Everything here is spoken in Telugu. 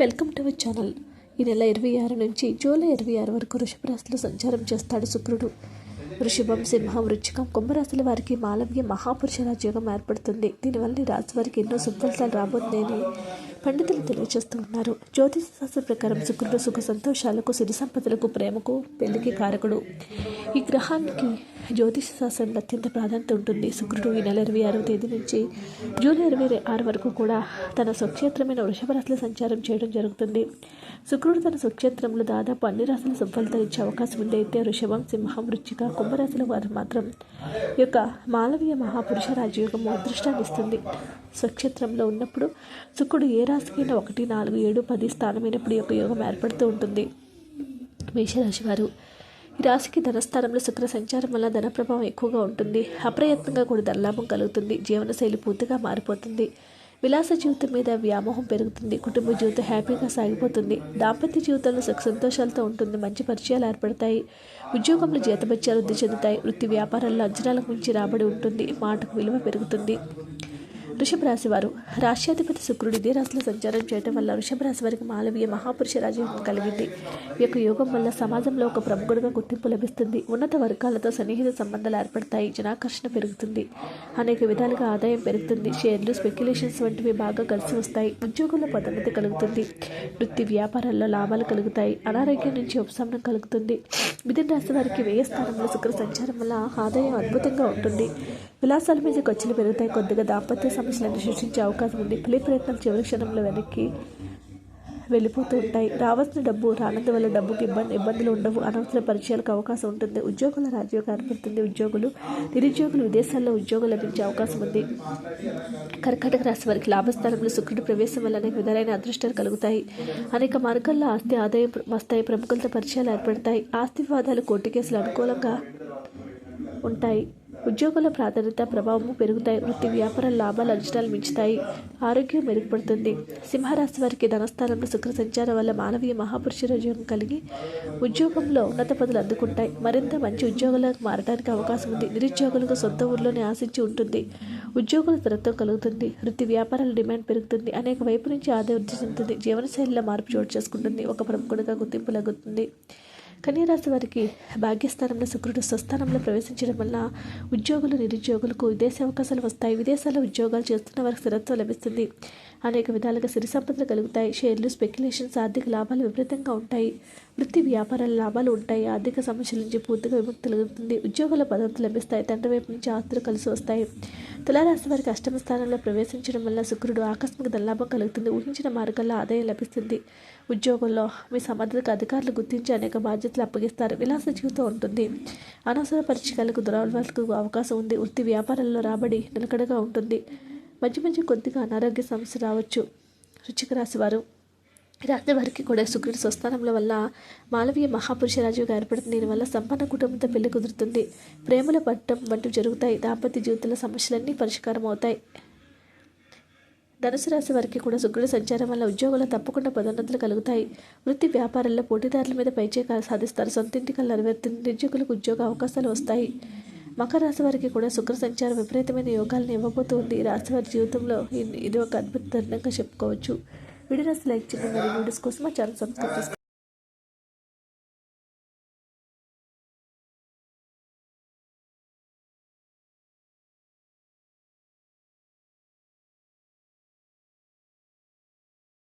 Welcome to our channel. ఈ నెల ఇరవై ఆరు నుంచి జూలై ఇరవై ఆరు వరకు వృషభరాశిలో సంచారం చేస్తాడు శుక్రుడు. వృషభం సింహం వృచ్చికం కుంభరాశుల వారికి మాలవ్య మహాపురుష రాజ్యోగం ఏర్పడుతుంది. దీనివల్ల రాశి వారికి ఎన్నో సుఫలితాలు రాబోతున్నాయని పండితులు తెలియజేస్తూ ఉన్నారు. జ్యోతిష శాస్త్ర ప్రకారం శుక్రుడు సుఖ సంతోషాలకు సిరి సంపదలకు ప్రేమకు పెళ్ళికి కారకుడు. ఈ గ్రహానికి జ్యోతిష శాస్త్రంలో అత్యంత ప్రాధాన్యత ఉంటుంది. శుక్రుడు ఈ నెల ఇరవై ఆరవ తేదీ నుంచి జూలై ఇరవై ఆరు వరకు కూడా తన స్వక్షేత్రమైన వృషభ రాశిలో సంచారం చేయడం జరుగుతుంది. శుక్రుడు తన స్వక్షేత్రంలో దాదాపు అన్ని రాశుల సుఫలితాలు ఇచ్చే అవకాశం ఉంది. అయితే వృషభం సింహం వృచ్చిక కుంభరాశుల వారు మాత్రం యొక్క మాలవీయ మహాపురుష రాజయోగం అదృష్టాన్ని ఇస్తుంది. స్వక్షేత్రంలో ఉన్నప్పుడు శుక్రుడు ఏ రాశికైనా ఒకటి నాలుగు ఏడు పది స్థానమైనప్పుడు యొక్క యోగం ఏర్పడుతూ ఉంటుంది. మేషరాశి వారు ఈ రాశికి ధనస్థానంలో శుక్ర సంచారం వల్ల ధన ప్రభావం ఎక్కువగా ఉంటుంది. అప్రయత్నంగా కూడా ధనలాభం కలుగుతుంది. జీవనశైలి పూర్తిగా మారిపోతుంది. విలాస జీవితం మీద వ్యామోహం పెరుగుతుంది. కుటుంబ జీవితం హ్యాపీగా సాగిపోతుంది. దాంపత్య జీవితంలో సుఖ సంతోషాలతో ఉంటుంది. మంచి పరిచయాలు ఏర్పడతాయి. ఉద్యోగంలో జీతభత్యాలు వృద్ధి చెందుతాయి. వృత్తి వ్యాపారాల్లో అంచనాలకు మించి రాబడి ఉంటుంది. మాటకు విలువ పెరుగుతుంది. వృషభ రాశి వారు రాష్ట్రాధిపతి శుక్రుడు ఇదే రాశిలో సంచారం చేయడం వల్ల వృషభ రాశి వారికి మాలవీయ మహాపురుష రాజయోగం కలిగింది. ఈ యొక్క యోగం వల్ల సమాజంలో ఒక ప్రముఖుడుగా గుర్తింపు లభిస్తుంది. ఉన్నత వర్గాలతో సన్నిహిత సంబంధాలు ఏర్పడతాయి. జనాకర్షణ పెరుగుతుంది. అనేక విధాలుగా ఆదాయం పెరుగుతుంది. షేర్లు స్పెక్యులేషన్స్ వంటివి బాగా కలిసి వస్తాయి. ఉద్యోగంలో పదోన్నతి కలుగుతుంది. వృత్తి వ్యాపారాల్లో లాభాలు కలుగుతాయి. అనారోగ్యం నుంచి ఉపశమనం కలుగుతుంది. మిథున రాశి వారికి వ్యయ స్థానంలో శుక్ర సంచారం వల్ల ఆదాయం అద్భుతంగా ఉంటుంది. విలాసాల మీద ఖర్చులు పెరుగుతాయి. కొద్దిగా దాంపత్య సమస్యలను సృష్టించే అవకాశం ఉంది. పెళ్ళి ప్రయత్నం చివరి క్షణంలో వెనక్కి వెళ్ళిపోతూ ఉంటాయి. రావాల్సిన డబ్బు రానందు వల్ల డబ్బుకి ఇబ్బంది ఇబ్బందులు ఉండవు. అనవసర పరిచయాలకు అవకాశం ఉంటుంది. ఉద్యోగుల రాజ్యోగం ఏర్పడుతుంది ఉద్యోగులు నిరుద్యోగులు విదేశాల్లో ఉద్యోగం లభించే అవకాశం ఉంది. కర్కాటక రాశి వారికి లాభస్థానంలో శుక్రుడి ప్రవేశం వల్ల అనేక విధాలైన అదృష్టాలు కలుగుతాయి. అనేక మార్గాల్లో ఆస్తి ఆదాయం వస్తాయి. ప్రముఖులతో పరిచయాలు ఏర్పడతాయి. ఆస్తి వివాదాలు కోర్టు కేసులు అనుకూలంగా ఉంటాయి. ఉద్యోగుల ప్రాధాన్యత ప్రభావం పెరుగుతాయి. వృత్తి వ్యాపార లాభాలు అంచనాలు మించుతాయి. ఆరోగ్యం మెరుగుపడుతుంది. సింహరాశి వారికి ధనస్థానంలో శుక్ర సంచారం వల్ల మానవీయ మహాపురుష ఉద్యోగం కలిగి ఉద్యోగంలో ఉన్నత పదవులు అందుకుంటాయి. మరింత మంచి ఉద్యోగులకు మారడానికి అవకాశం ఉంది. నిరుద్యోగులకు సొంత ఊర్లోనే ఆశించి ఉంటుంది. ఉద్యోగుల స్థిరత్వం కలుగుతుంది. వృత్తి వ్యాపారాల డిమాండ్ పెరుగుతుంది. అనేక వైపు నుంచి ఆదాయ వృద్ధి చెందుతుంది. జీవనశైలిలో మార్పు చోటు చేసుకుంటుంది. ఒక ప్రముఖుడిగా గుర్తింపు లగుతుంది కన్యరాశి వారికి భాగ్యస్థానంలో శుక్రుడు స్వస్థానంలో ప్రవేశించడం వల్ల ఉద్యోగులు నిరుద్యోగులకు విదేశీ అవకాశాలు వస్తాయి. విదేశాల్లో ఉద్యోగాలు చేస్తున్న వారికి స్థిరత్వం లభిస్తుంది. అనేక విధాలుగా సిరి సంపదలు కలుగుతాయి. షేర్లు స్పెక్యులేషన్స్ ఆర్థిక లాభాలు విపరీతంగా ఉంటాయి. వృత్తి వ్యాపారాల లాభాలు ఉంటాయి. ఆర్థిక సమస్యల నుంచి పూర్తిగా విముక్తి కలుగుతుంది ఉద్యోగుల పదవులు లభిస్తాయి. తండ్రి వైపు నుంచి ఆస్తులు కలిసి వస్తాయి. తులారాశి వారికి అష్టమ స్థానంలో ప్రవేశించడం వల్ల శుక్రుడు ఆకస్మిక ధనలాభం కలుగుతుంది. ఊహించిన మార్గాల్లో ఆదాయం లభిస్తుంది. ఉద్యోగంలో మీ సమర్థతకు అధికారులు గుర్తించి అనేక బాధ్యతలు అప్పగిస్తారు. విలాస జీవితం ఉంటుంది. అనవసర పరిచయాలకు దురలవాట్లకు అవకాశం ఉంది. వృత్తి వ్యాపారాల్లో రాబడి నిలకడగా ఉంటుంది. మంచి మంచి కొద్దిగా అనారోగ్య సమస్య రావచ్చు. రుచిక రాశి వారు రాత్రి వారికి కూడా శుక్రుడి స్వస్థానంలో వల్ల మాలవీయ మహాపురుష రాజుగా ఏర్పడుతుంది దీనివల్ల సంపన్న కుటుంబంతో పెళ్ళి కుదురుతుంది. ప్రేమల పట్టం వంటివి జరుగుతాయి. దాంపత్య జీవితంలో సమస్యలన్నీ పరిష్కారం అవుతాయి ధనుసు రాశి వారికి కూడా శుక్రుడి సంచారం వల్ల ఉద్యోగులు తప్పకుండా పదోన్నతులు కలుగుతాయి. వృత్తి వ్యాపారాల్లో పోటీదారుల మీద పైచే సాధిస్తారు. సొంత కళ్ళు నెరవేరుతుంది నిరుద్యోగులకు ఉద్యోగ అవకాశాలు వస్తాయి. మకర రాశి వారికి కూడా శుక్ర సంచారం విపరీతమైన యోగాలను ఇవ్వబోతుంది. రాశివారి జీవితంలో ఇది ఒక అద్భుత తరుణంగా చెప్పుకోవచ్చు. వీడియోస్ లైక్ చేయండి మరియు వీడియోస్ కోసం మా ఛానల్ సబ్స్క్రైబ్ చేసుకోండి.